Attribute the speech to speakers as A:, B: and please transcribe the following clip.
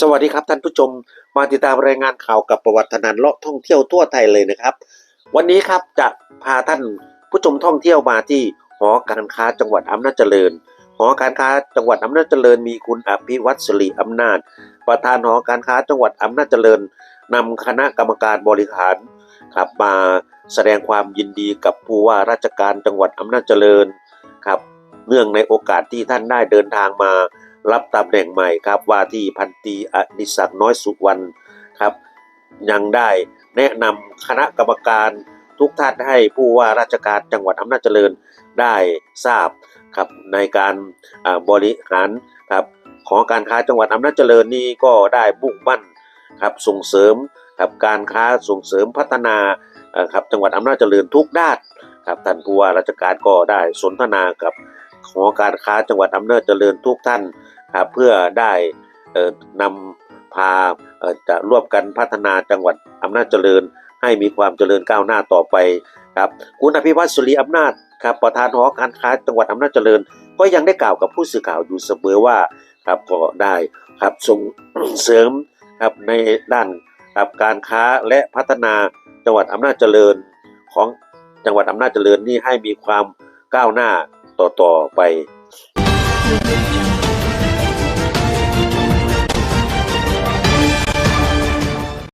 A: สวัสดีครับท่านผู้ชมมาติดตามรายงานข่าวกับประวัตินันเลาะท่องเที่ยวทั่วไทยเลยนะครับ วันนี้ครับจะพาท่านผู้ชมท่องเที่ยวมาที่หอการค้าจังหวัดอำนาจเจริญ หอการค้าจังหวัดอำนาจเจริญมีคุณอภิวัตรสิริอำนาจ ประธานหอการค้าจังหวัดอำนาจเจริญนำคณะกรรมการบริหารครับมาแสดงความยินดีกับผู้ว่าราชการจังหวัดอำนาจเจริญครับเนื่องในโอกาสที่ท่านได้เดินทางมารับตำแหน่งใหม่ครับว่าที่พันตีอดิศักน้อยสุวรรณครับ ยังได้แนะนำคณะกรรมการทุกท่านให้ผู้ว่าราชการจังหวัดอำนาจเจริญได้ทราบ ครับในการบริหารครับของการค้าจังหวัดอำนาจเจริญนี่ก็ได้มุ่งมั่นครับส่งเสริมครับการค้าส่งเสริมพัฒนาครับจังหวัดอำนาจเจริญทุกด้านครับท่านผู้ว่าราชการก็ได้สนทนากับหอการค้าจังหวัดอำนาจเจริญทุกท่านครับเพื่อได้นำพาจะร่วมกันพัฒนาจังหวัดอำนาจเจริญ ให้มีความเจริญก้าวหน้าต่อไปครับคุณอภิวัตรสุริอำนาจ ครับประธานหอการค้าจังหวัดอำนาจเจริญ ก็ยังได้กล่าวกับผู้สื่อข่าวอยู่เสมอว่าครับก็ได้ครับส่งเสริมครับในด้านครับการค้าและพัฒนาจังหวัดอำนาจเจริญของจังหวัดอำนาจเจริญนี่ให้มีความก้าวหน้าต่อๆไป